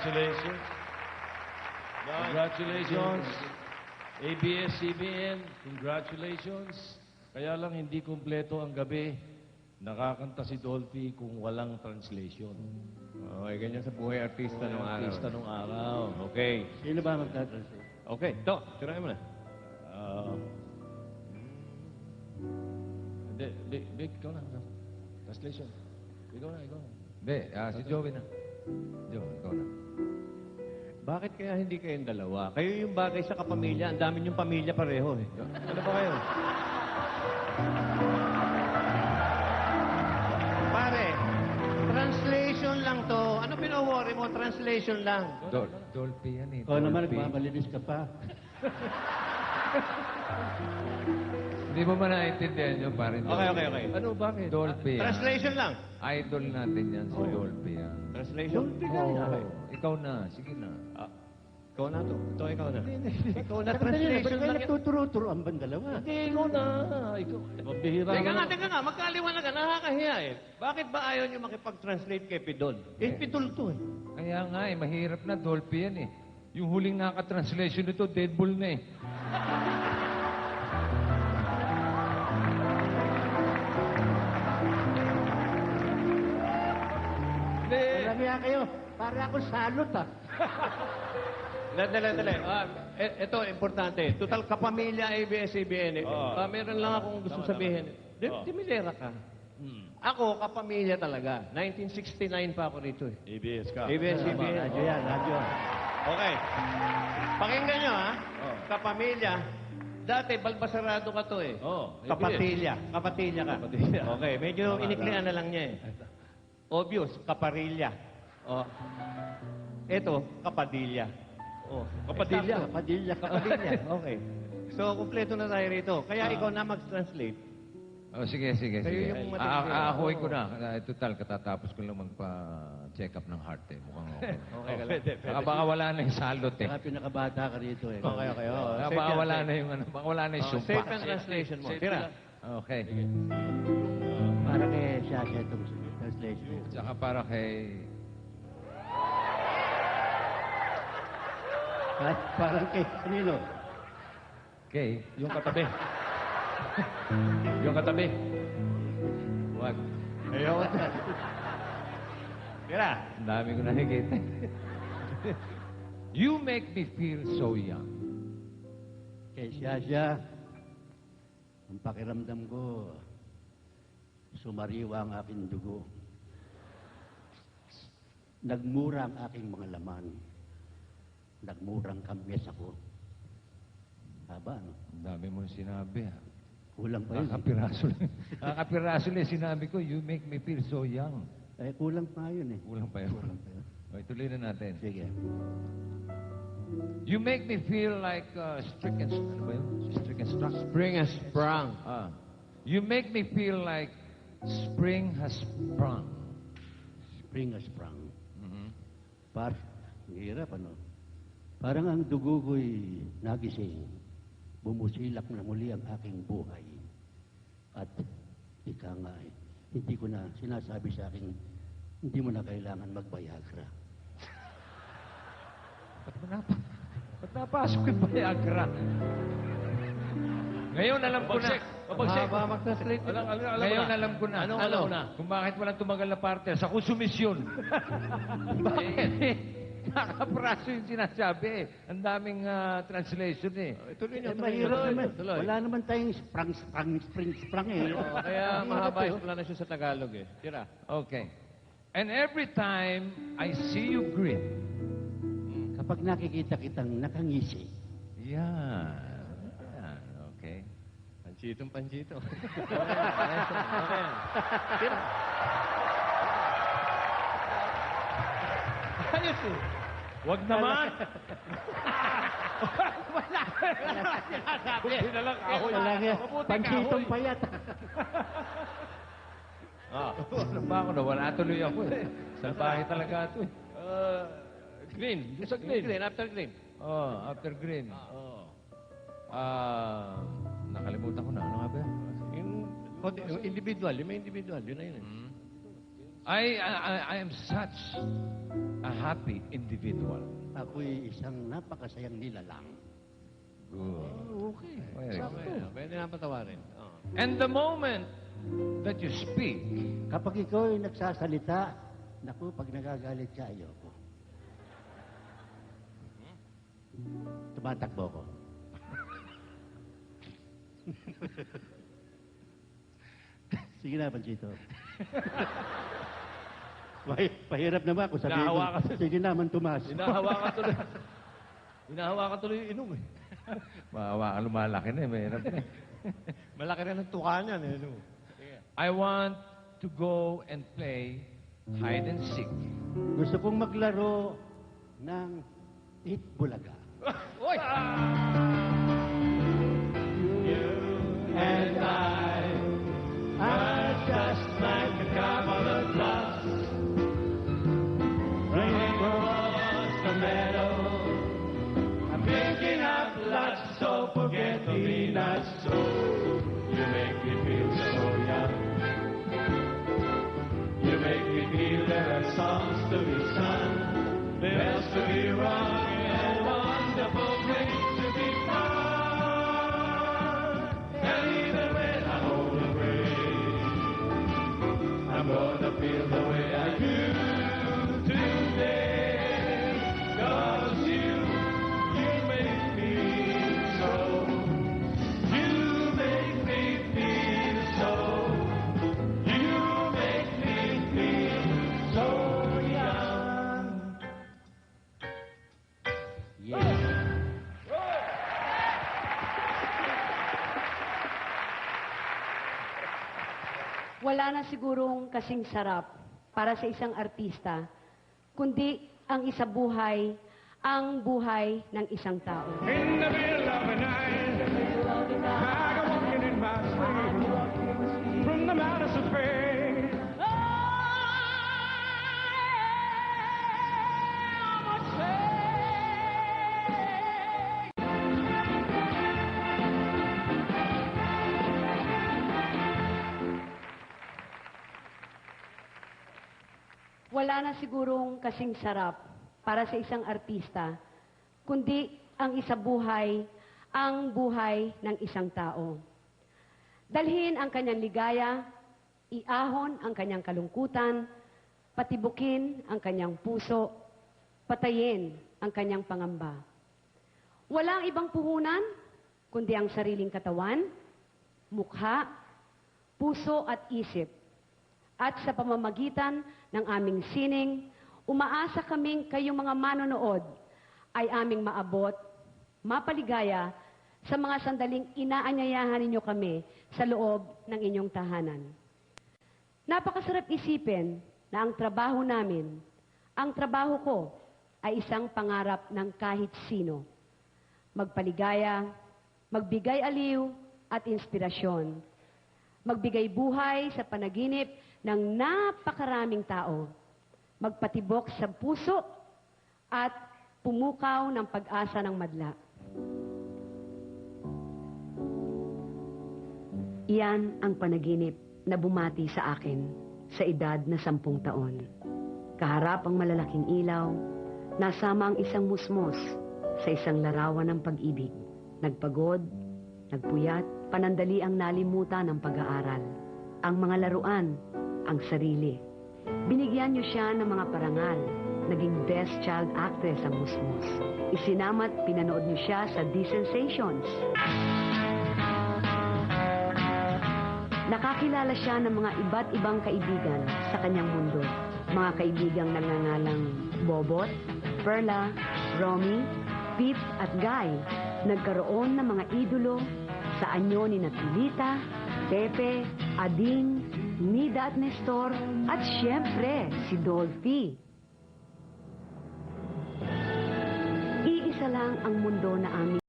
Congratulations. Congratulations. ABS-CBN, congratulations. Kaya lang hindi kumpleto ang gabi. Nakakanta si Dolphy kung walang translation. Okay, ganyan sa buhay artista ng araw. Artista nung araw. Okay. Sino ba magta-translate? Okay, to, tirahin mo na. Uh, Hindi, Vic, Vic, ikaw na. Translation. Ikaw na, ikaw na. Hindi, ah, si Joey na. Joe, ikaw na. Bakit kaya hindi kayong dalawa? Kayo yung bagay sa kapamilya. Ang dami yung pamilya pareho eh. Ano ba kayo? Pare, translation lang to. Ano pino-worry mo? Translation lang. Dol Dolphy yan eh. Ikaw naman, nagmamalinis ka pa. Hindi mo man naintindihan yun, parin Okay, okay, okay. Ano, bakit? Dolphy yan. Translation lang. Idol natin yan, si Dolphy yan. Translation? Okay. ikaw na, sige na. Ah, ikaw na to. Ito, ikaw na. Ikaw na, translation lang. yan. nagtuturo-turo ang bang dalawa? Hindi, ikaw na. Ikaw. Mabihira Teka nga, teka nga, magkaliwanag ka, nakakahiya eh. Bakit ba ayaw niyo makipag-translate kay Pidol? Eh, Pidol to eh. Kaya nga eh, mahirap na Dolphy yan eh. Yung huling nakaka-translation nito, Deadpool na eh. kaya kayo. Para ako salot ah. Dali, dali, dali. Ah, e- ito, importante. Total kapamilya ABS-CBN. Eh. Oo. Ah, meron lang akong gusto sabihin. Di, Oo. Dimilera ka. Hmm. Ako, kapamilya talaga. 1969 pa ako rito eh. ABS ka. ABS-CBN. Radyo yan, radyo. Okay. Pakinggan nyo ha. Oh. Kapamilya. Dati, balbasarado ka to eh. Oh, Kapatilya. Kapatilya ka. Kapatilya. Okay, medyo Tama, iniklian na lang niya eh. Obvious, kaparilya. Oh. Ito, kapadilya. Oh, Kapadilya. Eksakto. Padilla. Kapadilya. Okay. So, kumpleto na tayo rito. Kaya ikaw na mag-translate. Oh, sige, sige, Kayo sige. yung Ah, matitira. Aakuin ko na. Ah, total, katatapos ko lang magpa-check up ng heart eh. Mukhang okay. Okay ka lang. Pwede, pwede. Baka, baka wala na yung salot eh. Saka pinakabata ka rito eh. Okay, okay. Oh, Baka, safe baka wala na yung ano, baka wala na yung Oh, sumpa. safe and translation mo. Safe Tira. lang. Okay. Para kay Shasha itong translation. Tsaka para kay... At parang kay kanino? Kay... Yung katabi. yung katabi. Wag. Ayaw. Tira. Ang dami ko nakikita. you make me feel so young. Kay Shasha, ang pakiramdam ko, sumariwa ang aking dugo. Nagmura ang aking mga laman. Nagmurang kamyas ako. Haba, no? Ang dami mo sinabi ah. Kulang pa yun. eh. Kakapiraso lang. Kakapiraso lang sinabi ko, you make me feel so young. Eh, kulang pa yun eh. Kulang pa yun. Kulang pa yun. Okay, tuloy na natin. Sige. You make me feel like uh, stricken, ano ba yun? Stricken struck. Spring has sprung. Ah. You make me feel like spring has sprung. Spring has sprung. Mhm. Par, ang hirap ano. Parang ang dugo ko'y nagising. Bumusilak na muli ang aking buhay. At ika nga eh, hindi ko na sinasabi sa akin, hindi mo na kailangan magbayagra. Ba't mo napa? Ba't napasok yung Viagra? Ngayon alam ko na. Pabagsik. Haba. Alam, alam, alam Ngayon na. alam ko na. Anong alam mo na? Kung bakit walang tumagal na partner sa konsumisyon. bakit? Eh, Nakapraso yung sinasabi eh. Ang daming ah, translation eh. Tuloy niyo, Eh, tuloy mahirap naman. Wala naman tayong sprang, sprang, spring, sprang eh. Kaya mahaba eh. yung explanation sa Tagalog eh. Tira. Okay. And every time I see you grin, Kapag nakikita kitang nakangisi, yan. Yan, okay. Panchitong panchito. Tira. Ayos eh. Wag naman. Sabi. Buti na lang kahoy. wala nga, pansitong payat. Ah, ano ba ako? Nawala tuloy ako eh. Salbahe talaga ito eh. Uh, green. Yung sa green. Green, after green. Oh, after green. Oh. Ah, nakalimutan ko na. Ano nga ba? yan? Yung, individual, yung may individual, yun na yun eh. Hmm. I, I, I- I am such a happy individual. Ako'y isang napakasayang nilalang. Good. Okay. Very good. Pwede na patawarin. Oh. And the moment that you speak, Kapag ikaw ay nagsasalita, naku, pag nagagalit ka, ayoko. Tumatakbo ko. Sige na, Panchito. Pahi- Pahirap naman ako sabihin ko. Nahawa ka- Sige naman, Tomas. Hinahawa ka tuloy. Hinahawa ka tuloy yung inom eh. maawa ka lumalaki na eh, mahirap na eh. Malaki rin ang tuka niyan. Eh, no? I want to go and play hide and seek. Gusto kong maglaro ng Eat Bulaga. Oy! And I to be sung, bells to be rung, and wonderful Wala na sigurong kasing sarap para sa isang artista, kundi ang isa buhay, ang buhay ng isang tao. In the middle of the night, Wala na sigurong kasing sarap para sa isang artista, kundi ang isa buhay, ang buhay ng isang tao. Dalhin ang kanyang ligaya, iahon ang kanyang kalungkutan, patibukin ang kanyang puso, patayin ang kanyang pangamba. Walang ibang puhunan, kundi ang sariling katawan, mukha, puso at isip. At sa pamamagitan ng aming sining, umaasa kaming kayong mga manonood ay aming maabot, mapaligaya sa mga sandaling inaanyayahan ninyo kami sa loob ng inyong tahanan. Napakasarap isipin na ang trabaho namin, ang trabaho ko, ay isang pangarap ng kahit sino. Magpaligaya, magbigay aliw at inspirasyon. Magbigay buhay sa panaginip ng napakaraming tao. Magpatibok sa puso at pumukaw ng pag-asa ng madla. Iyan ang panaginip na bumati sa akin sa edad na sampung taon. Kaharap ang malalaking ilaw, nasama ang isang musmos sa isang larawan ng pag-ibig. Nagpagod, nagpuyat, panandali ang nalimutan ng pag-aaral. Ang mga laruan, ang sarili. Binigyan niyo siya ng mga parangal. Naging best child actress ang musmos. Isinama't pinanood niyo siya sa D-Sensations. Nakakilala siya ng mga iba't ibang kaibigan sa kanyang mundo. Mga kaibigang nagngangalang Bobot, Perla, Romy, Pete at Guy. Nagkaroon ng mga idolo sa anyo ni Napilita, Pepe, Ading, Nida at Nestor, at siyempre si Dolphy. Iisa lang ang mundo na aming